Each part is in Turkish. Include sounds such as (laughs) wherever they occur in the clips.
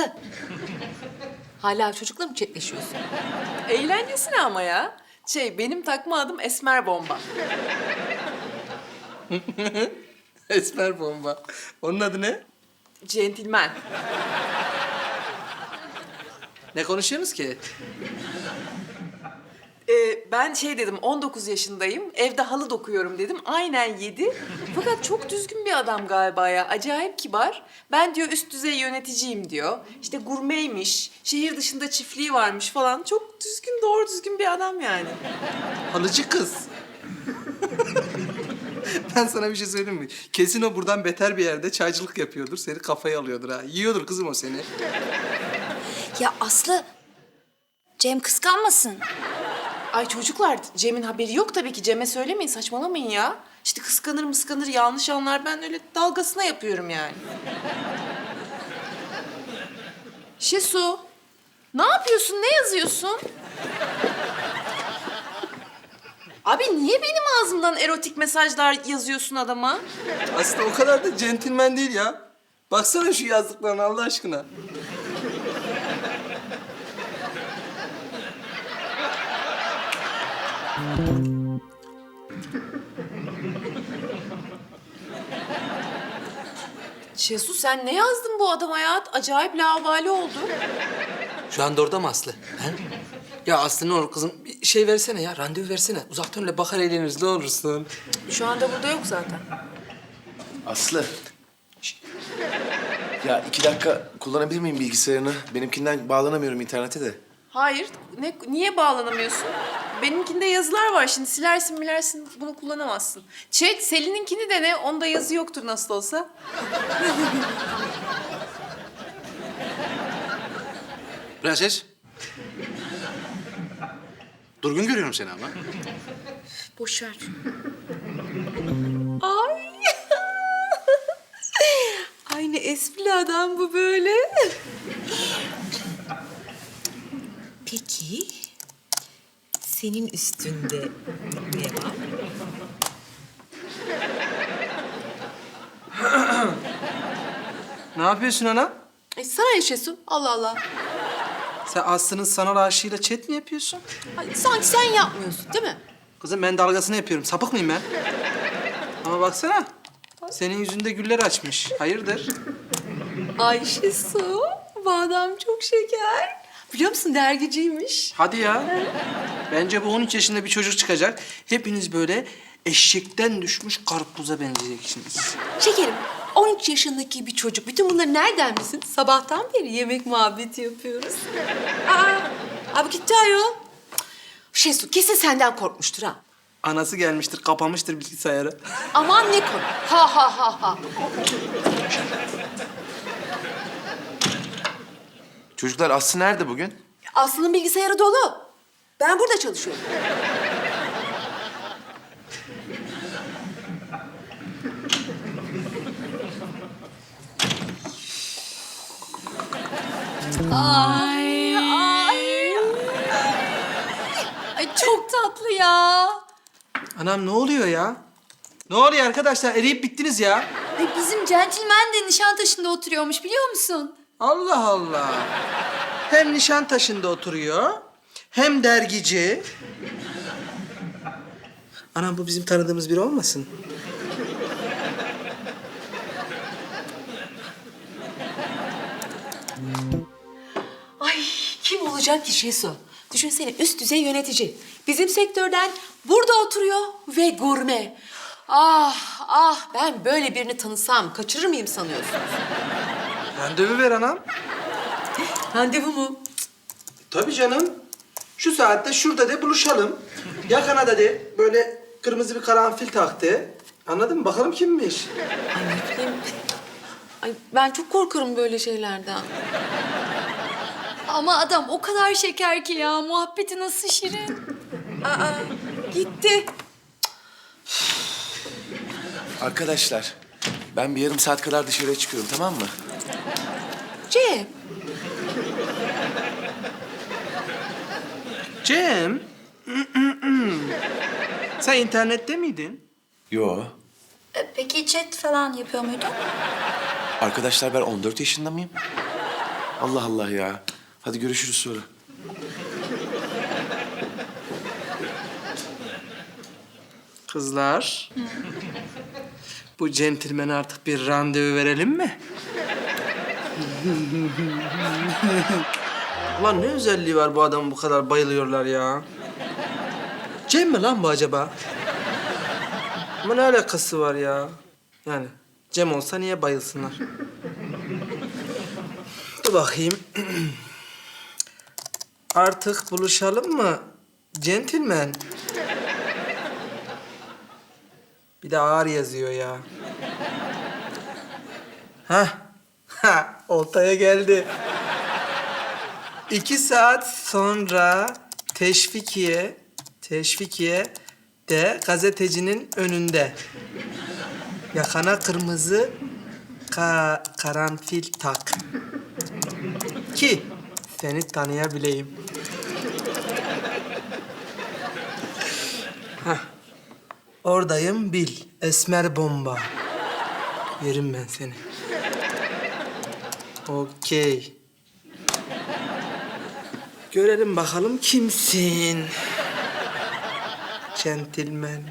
Aslı. Hala çocukla mı chatleşiyorsun? Eğlencesine ama ya. Şey benim takma adım Esmer Bomba. (laughs) Esmer bomba. Onun adı ne? Centilmen. Ne konuşuyorsunuz ki? Ee, ben şey dedim 19 yaşındayım. Evde halı dokuyorum dedim. Aynen yedi. Fakat çok düzgün bir adam galiba ya. Acayip kibar. Ben diyor üst düzey yöneticiyim diyor. İşte gurmeymiş. Şehir dışında çiftliği varmış falan. Çok düzgün doğru düzgün bir adam yani. Halıcı kız. ben sana bir şey söyleyeyim mi? Kesin o buradan beter bir yerde çaycılık yapıyordur. Seni kafaya alıyordur ha. Yiyordur kızım o seni. Ya Aslı, Cem kıskanmasın. Ay çocuklar Cem'in haberi yok tabii ki. Cem'e söylemeyin saçmalamayın ya. İşte kıskanır mıskanır yanlış anlar. Ben öyle dalgasına yapıyorum yani. Şesu. Ne yapıyorsun? Ne yazıyorsun? Abi niye benim ağzımdan erotik mesajlar yazıyorsun adama? Aslında o kadar da centilmen değil ya. Baksana şu yazdıklarına Allah aşkına. Şesu sen ne yazdın bu adama ya? Acayip laubali oldu. Şu anda orada mı Aslı? He? Ya Aslı ne olur kızım bir şey versene ya. Randevu versene. Uzaktan öyle bakar eğleniriz ne olursun. Şu anda burada yok zaten. Aslı. Şş. Ya iki dakika kullanabilir miyim bilgisayarını? Benimkinden bağlanamıyorum internete de. Hayır. Ne, niye bağlanamıyorsun? Benimkinde yazılar var. Şimdi silersin milersin bunu kullanamazsın. Chat Selin'inkini de ne? Onda yazı yoktur nasıl olsa. (laughs) Prenses. Durgun görüyorum seni ama. Boş ver. Ay. (laughs) Aynı esprili adam bu böyle. Peki, senin üstünde ne var? Ne yapıyorsun ana? E sana Şesu? Allah Allah. Sen Aslı'nın sanal aşığıyla chat mi yapıyorsun? Ay, sanki sen yapmıyorsun değil mi? Kızım ben dalgasını yapıyorum. Sapık mıyım ben? Ama baksana. Senin yüzünde güller açmış. Hayırdır? Ay Şesu, bu adam çok şeker. Biliyor musun dergiciymiş. Hadi ya. Bence bu 13 yaşında bir çocuk çıkacak. Hepiniz böyle eşekten düşmüş karpuza benzeyeceksiniz. Şekerim, 13 yaşındaki bir çocuk. Bütün bunları nereden bilsin? Sabahtan beri yemek muhabbeti yapıyoruz. Aa, abi gitti ayol. Şesu kesin senden korkmuştur ha. Anası gelmiştir, kapamıştır bilgisayarı. Aman ne kork. Ha ha ha ha. Çocuklar Aslı nerede bugün? Aslı'nın bilgisayarı dolu. Ben burada çalışıyorum. Ay, ay. Ay çok tatlı ya. Anam ne oluyor ya? Ne oluyor arkadaşlar? Eriyip bittiniz ya. Ay bizim centilmen de Nişantaşı'nda oturuyormuş biliyor musun? Allah Allah. Hem Nişantaşı'nda oturuyor, hem dergici. Anam bu bizim tanıdığımız biri olmasın? Ay kim olacak ki Şesu? Düşünsene üst düzey yönetici. Bizim sektörden burada oturuyor ve gurme. Ah ah ben böyle birini tanısam kaçırır mıyım sanıyorsun? Randevu ver anam. Randevu mu? Tabii canım. Şu saatte şurada de buluşalım. Yakana da de böyle kırmızı bir karanfil taktı. Anladın mı? Bakalım kimmiş? Ay ne bileyim. Ay ben çok korkarım böyle şeylerden. Ama adam o kadar şeker ki ya. Muhabbeti nasıl şirin. Aa gitti. Arkadaşlar ben bir yarım saat kadar dışarıya çıkıyorum tamam mı? Cem. Cem. Sen internette miydin? Yo. E, Peki chat falan yapıyor muydun? Arkadaşlar ben 14 yaşında mıyım? Allah Allah ya. Hadi görüşürüz sonra. Kızlar. Bu centilmene artık bir randevu verelim mi? (laughs) Ulan ne özelliği var bu adamın bu kadar bayılıyorlar ya? Cem mi lan bu acaba? Ama ne alakası var ya? Yani Cem olsa niye bayılsınlar? Dur bakayım. (clears throat) Artık buluşalım mı? Centilmen. Bir de ağır yazıyor ya. Ha, ha, oltaya geldi. İki saat sonra Teşvikiye, Teşvikiye de gazetecinin önünde. Yakana kırmızı ka karanfil tak. Ki seni tanıyabileyim. Hah. Oradayım bil. Esmer bomba. Yerim ben seni. Okey. Görelim bakalım kimsin? Centilmen.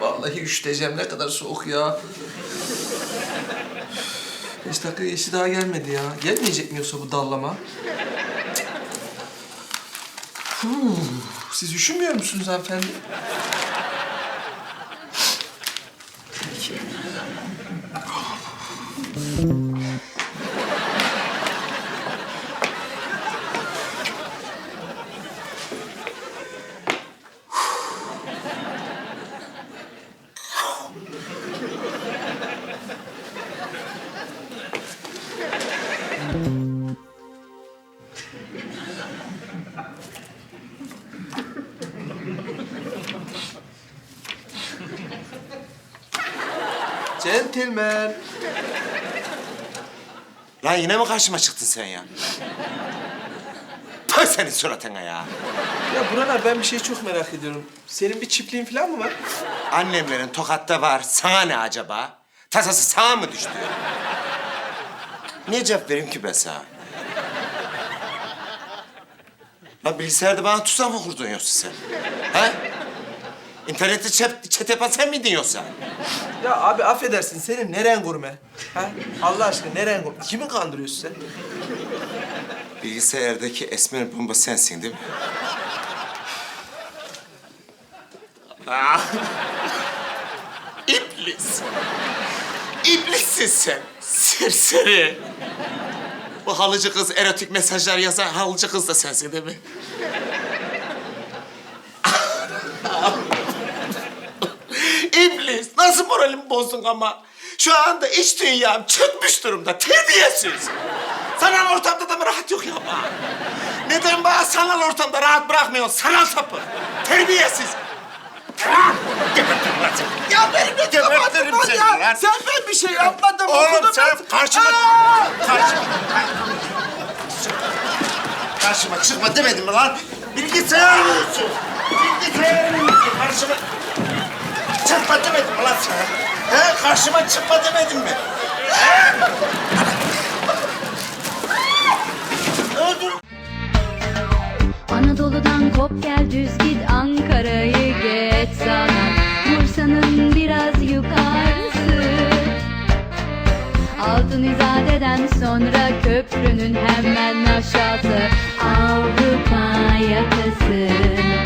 Vallahi üşüteceğim ne kadar soğuk ya. Beş dakika geçti daha gelmedi ya. Gelmeyecek mi yoksa bu dallama? Huu, siz üşümüyor musunuz hanımefendi? Peki. Gentleman. Lan yine mi karşıma çıktın sen ya? Tüh senin suratına ya. Ya buralar ben bir şey çok merak ediyorum. Senin bir çiftliğin falan mı var? Annemlerin tokatta var. Sana ne acaba? Tasası sana mı düştü? Niye cevap vereyim ki ben sana? Lan bilgisayarda bana tuzak mı kurdun yoksa sen? Ha? İnternette chat, chat yapan sen miydin yoksa? Ya abi affedersin senin neren gurme? Ha? Allah aşkına neren gurme? Kimi kandırıyorsun sen? Bilgisayardaki esmer bomba sensin değil mi? Ah! İblis! İblissin sen, serseri! Bu halıcı kız erotik mesajlar yazan halıcı kız da sensin değil mi? İblis, nasıl moralimi bozdun ama? Şu anda iç dünyam çökmüş durumda, terbiyesiz! Sanal ortamda da mı rahat yok ya bana? Neden bana sanal ortamda rahat bırakmıyorsun sanal sapı? Terbiyesiz! Gebertirim lan seni. Ya benim ne Gebertirim seni lan. Sen ben bir şey yapmadım. Oğlum okudum sen ben. karşıma... Aa! Karşıma... Karşıma çıkma demedim mi lan? Bilgisayar mısın? Bilgisayar mısın? Karşıma... Çıkma demedim lan sana? He? Karşıma çıkma demedim mi? Anadolu'dan kop gel düz git Ankara'yı geç sana Bursa'nın biraz yukarısı Altın İzade'den sonra köprünün hemen aşağısı Avrupa yakar